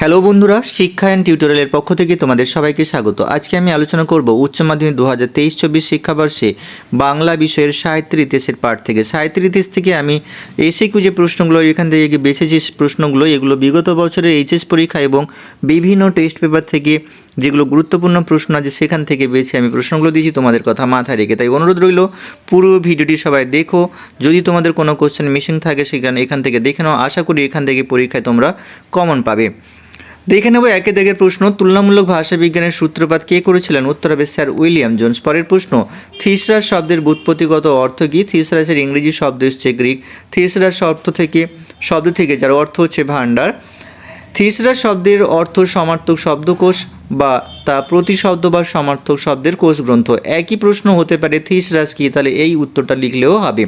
Hello বন্ধুরা, শিক্ষা and টিউটোরিয়ালের পক্ষ থেকে তোমাদের সবাইকে স্বাগত। আজকে আমি আলোচনা করব উচ্চ মাধ্যমিক দু হাজার তেইশ চব্বিশ শিক্ষাবর্ষে বাংলা বিষয়ের সাহিত্যের ইতিহাসের পাঠ থেকে। সাহিত্যের ইতিহাস থেকে আমি এসে যে প্রশ্নগুলো, এখান থেকে বেছে যে প্রশ্নগুলো, এগুলো বিগত বছরের এইচএস পরীক্ষা এবং বিভিন্ন টেস্ট পেপার থেকে যেগুলো গুরুত্বপূর্ণ প্রশ্ন আছে, সেখান থেকে বেছে আমি প্রশ্নগুলো দিয়েছি, তোমাদের কথা মাথায় রেখে। তাই অনুরোধ রইল, পুরো ভিডিওটি সবাই দেখো। যদি তোমাদের কোনো কোশ্চেন মিসিং থাকে, সেখানে এখান থেকে দেখে নাও। আশা করি এখান থেকে পরীক্ষায় তোমরা কমন পাবে। দেখে নেব একে দেখের প্রশ্ন। তুলনামূলক ভাষা বিজ্ঞানের সূত্রপাত কে করেছিলেন? উত্তর হবে স্যার উইলিয়াম জোন্স। পরের প্রশ্ন, থিসরাস শব্দের ব্যুৎপত্তিগত অর্থ কি? থিসরাসের ইংরেজি শব্দ এসছে গ্রিক। থিসরাস শব্দ থেকে শব্দ থেকে, যার অর্থ হচ্ছে ভাণ্ডার। থিসরাস শব্দের অর্থ সমার্থক শব্দকোষ বা তা প্রতিশব্দ বা সমার্থক শব্দের কোষ গ্রন্থ। একই প্রশ্ন হতে পারে থিসরাস কি? তাহলে এই উত্তরটা লিখলেও হবে।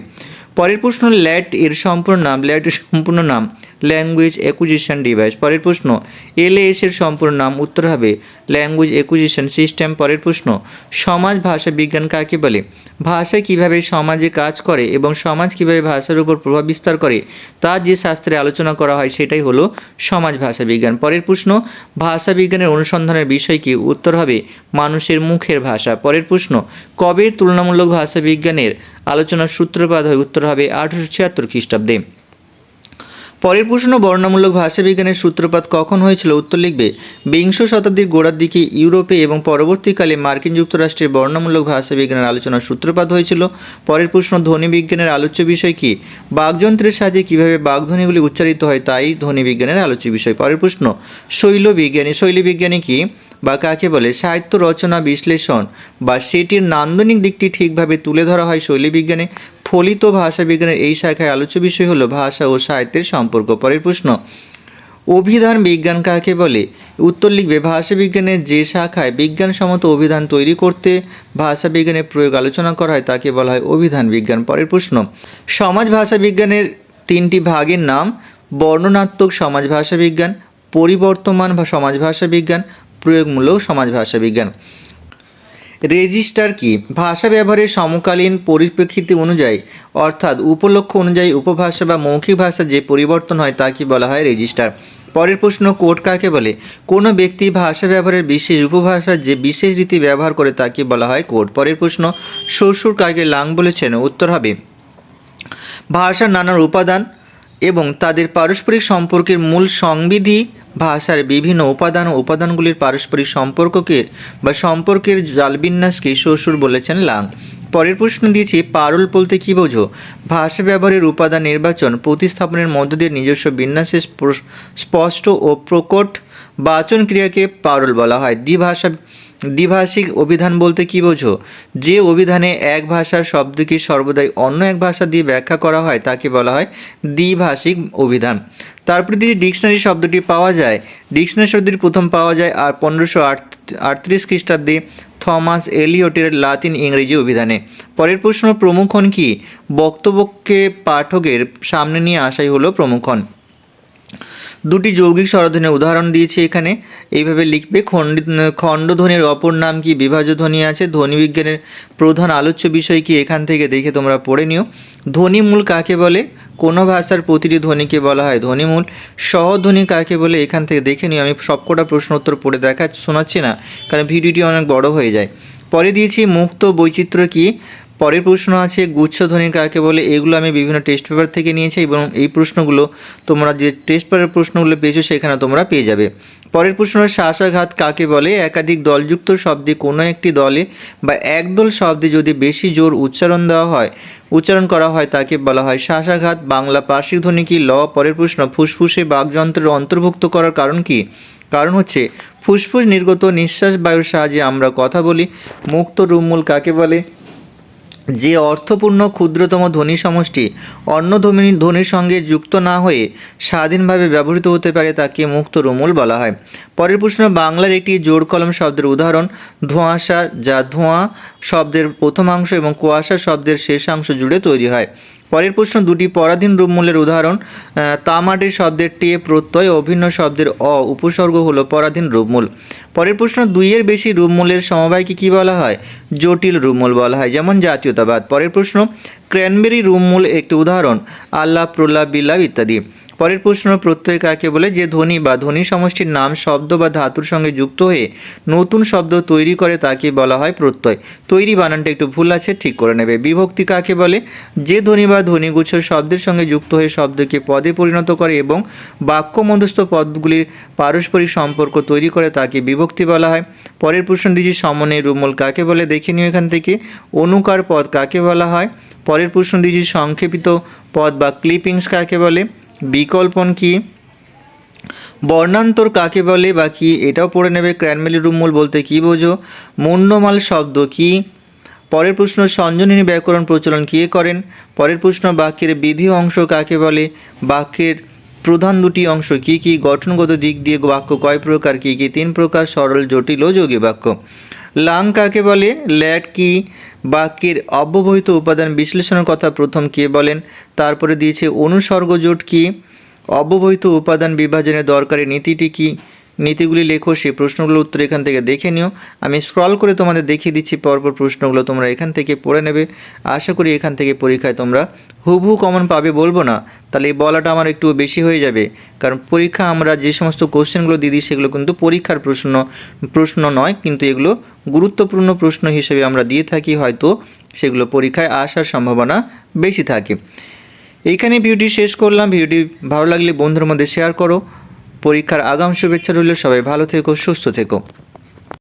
পরের প্রশ্ন, ল্যাট এর সম্পূর্ণ নাম, ল্যাট এর সম্পূর্ণ নাম। ল্যাঙ্গুয়েজ অ্যাকুজিশন ডিভাইস পরের প্রশ্ন। এলএএস এর সম্পূর্ণ নাম উত্তর হবে ল্যাঙ্গুয়েজ অ্যাকুজিশন সিস্টেম পরের প্রশ্ন। সমাজ, ভাষা, বিজ্ঞান কাকে বলে? ভাষা কীভাবে সমাজে কাজ করে এবং সমাজ কীভাবে ভাষার উপর প্রভাব বিস্তার করে? তা যে শাস্ত্রে আলোচনা করা হয় সেটাই হলো সমাজ, ভাষা, বিজ্ঞান। পরের প্রশ্ন, ভাষা বিজ্ঞানের অনুসন্ধানের বিষয় কি? উত্তর হবে মানুষের মুখের ভাষা। পরের প্রশ্ন, কবে তুলনামূলক ভাষা বিজ্ঞানের আলোচনার সূত্রপাত হয়? উত্তর হবে আঠারোশো ছিয়াত্তর খ্রিস্টাব্দে। পরের প্রশ্ন বর্ণমূলক ভাষাবিজ্ঞানের সূত্রপাত কখন হয়েছিল? উত্তর লিখবে, বিংশ শতাব্দীর গোড়ার দিকে ইউরোপে এবং পরবর্তীকালে মার্কিন যুক্তরাষ্ট্রের বর্ণমূলক ভাষাবিজ্ঞানের আলোচনার সূত্রপাত হয়েছিল। পরের প্রশ্ন, ধ্বনি বিজ্ঞানের আলোচ্য বিষয় কি? বাকযন্ত্রের সাহায্যে কীভাবে বাকধ্বনিগুলি উচ্চারিত হয় তাই ধ্বনি বিজ্ঞানের আলোচ্য বিষয়। পরের প্রশ্ন, শৈল বিজ্ঞানী, শৈলী বিজ্ঞানী কি বা কাকে বলে? সাহিত্য রচনা বিশ্লেষণ বা সেটির নান্দনিক দিকটি ঠিকভাবে তুলে ধরা হয় শৈলী বিজ্ঞানে। ফলিত ভাষা বিজ্ঞানের এই শাখায় আলোচ্য বিষয় হলো ভাষা ও সাহিত্যের সম্পর্ক। পরের প্রশ্ন, অভিধান বিজ্ঞান কাকে বলে? উত্তর লিখবে, ভাষা বিজ্ঞানের যে শাখায় বিজ্ঞানসম্মত অভিধান তৈরি করতে ভাষা বিজ্ঞানের প্রয়োগ আলোচনা করা হয়, তাকে বলা হয় অভিধান বিজ্ঞান। পরের প্রশ্ন, সমাজ ভাষা বিজ্ঞানের তিনটি ভাগের নাম বর্ণনাত্মক সমাজ ভাষা বিজ্ঞান, পরিবর্তমান বা সমাজ ভাষা বিজ্ঞান, প্রয়োগমূলক সমাজ ভাষা বিজ্ঞান। রেজিস্টার কি? ভাষা ব্যবহারের সমকালীন পরিপ্রেক্ষিতে অনুযায়ী, অর্থাৎ উপলক্ষ অনুযায়ী উপভাষা বা মৌখিক ভাষা যে পরিবর্তন হয় তাকে বলা হয় রেজিস্টার? পরের প্রশ্ন, কোড কাকে বলে? কোনো ব্যক্তি ভাষা ব্যবহারের বিশেষ উপভাষা যে বিশেষ রীতি ব্যবহার করে তাকে বলা হয় কোড? পরের প্রশ্ন, শ্বশুর কাকে লাং বলেছেন? উত্তর হবে, ভাষার নানান উপাদান এবং তাদের পারস্পরিক সম্পর্কের মূল সংবিধি ভাষার বিভিন্ন উপাদান ও উপাদানগুলির পারস্পরিক সম্পর্ককে বা সম্পর্কের জালবিন্যাসকে শ্বশুর বলেছেন লাং। পরের প্রশ্ন দিয়েছি, পারল বলতে কী বোঝো? ভাষা ব্যবহারের উপাদান নির্বাচন প্রতিস্থাপনের মধ্য দিয়ে নিজস্ব বিন্যাসের স্পষ্ট ও প্রকট বাচন ক্রিয়াকে পারল বলা হয়। দ্বিভাষা দ্বিভাষিক অভিধান বলতে কী বোঝো? যে অভিধানে এক ভাষার শব্দকে সর্বদাই অন্য এক ভাষা দিয়ে ব্যাখ্যা করা হয়, তাকে বলা হয় দ্বিভাষিক অভিধান। তারপরে দিয়ে ডিকশনারি শব্দটি পাওয়া যায়। ডিকশনারি শব্দটি প্রথম পাওয়া যায় আর পনেরোশো আটত্রিশ খ্রিস্টাব্দে থমাস এলিয়টের লাতিন ইংরেজি অভিধানে। পরের প্রশ্ন প্রমুখন কি? বক্তব্যকে পাঠকের সামনে নিয়ে আসাই হলো প্রমুখন দুটি যৌগিক স্বরধ্বনির উদাহরণ দিয়েছি এখানে। এইভাবে লিখবে খণ্ডধ্বনির অপর নাম কি? বিভাজ্য ধ্বনি আছে। ধ্বনি বিজ্ঞানের প্রধান আলোচ্য বিষয় কি? এখান থেকে দেখে তোমরা পড়ে নিও। ধ্বনিমূল কাকে বলে? কোনো ভাষার প্রতিটি ধ্বনিকে বলা হয় ধ্বনিমূল সহধ্বনি কাকে বলে? এখান থেকে দেখে নিও। আমি সবকটা প্রশ্ন উত্তর পড়ে দেখা, শোনাচ্ছি না, কারণ ভিডিওটি অনেক বড় হয়ে যায়। পরে দিয়েছি, মুক্ত বৈচিত্র্য কি? পরের প্রশ্ন আছে গুচ্ছধ্বনি কাকে বলে? এগুলো আমি বিভিন্ন টেস্ট পেপার থেকে নিয়েছি এবং এই প্রশ্নগুলো তোমরা যে টেস্ট পেপারের প্রশ্নগুলো পেয়েছ সেখানে তোমরা পেয়ে যাবে। পরের প্রশ্ন শ্বাসাঘাত কাকে বলে? একাধিক দলযুক্ত শব্দে কোনো একটি দলে বা একদল শব্দে যদি বেশি জোর উচ্চারণ দেওয়া হয়, উচ্চারণ করা হয় তাকে বলা হয় শ্বাসাঘাত বাংলা পার্শ্বিক ধ্বনি কি? ল। পরের প্রশ্ন, ফুসফুসে বাকযন্ত্রের অন্তর্ভুক্ত করার কারণ কি? কারণ হচ্ছে, ফুসফুস নির্গত নিঃশ্বাস বায়ুর সাহায্যে আমরা কথা বলি, মুক্ত রুমমূল কাকে বলে? যে অর্থপূর্ণ ক্ষুদ্রতম ধ্বনি সমষ্টি অন্য ধ্বনি ধ্বনির সঙ্গে যুক্ত না হয়ে স্বাধীনভাবে ব্যবহৃত হতে পারে তাকে মুক্ত রুমুল বলা হয়। পরের প্রশ্ন, বাংলার একটি জোর কলম শব্দের উদাহরণ, ধোঁয়াশা, যা ধোঁয়া শব্দের প্রথমাংশ এবং কুয়াশা শব্দের শেষাংশ জুড়ে তৈরি হয়। পরের প্রশ্ন দুটি পরাধীন রূপমূলের উদাহরণ তামাটি তামাটির শব্দের টে প্রত্যয় অভিন্ন শব্দের অ উপসর্গ হলো পরাধীন রূপমূল। পরের প্রশ্ন দুইয়ের বেশি রূপমূলের সমবায়কে কী বলা হয়? জটিল রূপমূল বলা হয়, যেমন জাতীয়তাবাদ। পরের প্রশ্ন, ক্র্যানবেরি রূপমূল একটি উদাহরণ, আল্লাহ প্রল্লাহ বিল্লাভ ইত্যাদি। পরের প্রশ্ন প্রত্যয় কাকে বলে? যে ধ্বনি বা ধ্বনি সমষ্টির নাম, শব্দ বা ধাতুর সঙ্গে যুক্ত হয়ে নতুন শব্দ তৈরি করে তাকে বলা হয় প্রত্যয়। তৈরি বানানটা একটু ভুল আছে, ঠিক করে নেবে। বিভক্তি কাকে বলে? যে ধ্বনি বা ধ্বনিগুচ্ছ শব্দের সঙ্গে যুক্ত হয়ে শব্দকে পদে পরিণত করে এবং বাক্য মধ্যস্থ পদগুলির পারস্পরিক সম্পর্ক তৈরি করে তাকে বিভক্তি বলা হয়। পরের প্রশ্ন দিয়েছি সমনের রুমল কাকে বলে? দেখে নিও এখান থেকে। অনুকার পদ কাকে বলা হয়? পরের প্রশ্ন দিয়েছি, সংক্ষেপিত পদ বা ক্লিপিংস কাকে বলে? বিকল্পন কি? বর্ণান্তর কাকে বলে বা কি? এটাও পড়ে নেবে ক্র্যানমেলি রুমমূল বলতে কি বোঝো? মুন্ডমাল শব্দ কি? পরের প্রশ্ন, সঞ্জনীনী ব্যাকরণ প্রচলন কে করেন? পরের প্রশ্ন, বাক্যের বিধি অংশ কাকে বলে? বাক্যের প্রধান দুটি অংশ কি কি? গঠনগত দিক দিয়ে বাক্য কয় প্রকার? কি কি? তিন প্রকার, সরল, জটিল ও যোগী বাক্য। লাং কাকে বলে? ল্যাট কি? বাক্যের অব্যবহিত উপাদান বিশ্লেষণের কথা প্রথম কে বলেন? তারপরে দিয়েছে অনুসর্গজোট কি? অব্যবহিত উপাদান বিভাজনের দরকারি নীতিটি কি? নীতিগুলি লেখো, সেই প্রশ্নগুলোর উত্তর এখান থেকে দেখে নিও। আমি স্ক্রল করে তোমাদের দেখিয়ে দিচ্ছি, পরপর প্রশ্নগুলো তোমরা এখান থেকে পড়ে নেবে। আশা করি এখান থেকে পরীক্ষায় তোমরা হুবহু কমন পাবে বলব না। তাহলে এই বলাটা আমার একটু বেশি হয়ে যাবে। কারণ পরীক্ষা আমরা যে সমস্ত কোশ্চেনগুলো দিয়ে দিই, সেগুলো কিন্তু পরীক্ষার প্রশ্ন প্রশ্ন নয়, কিন্তু এগুলো গুরুত্বপূর্ণ প্রশ্ন হিসেবে আমরা দিয়ে থাকি, হয়তো সেগুলো পরীক্ষায় আসার সম্ভাবনা বেশি থাকে। এইখানে ভিডিওটি শেষ করলাম। ভিডিওটি ভালো লাগলে বন্ধুর মধ্যে শেয়ার করো। পরীক্ষার আগাম শুভেচ্ছা রইল সবাই। ভালো থেকো সুস্থ থেকো।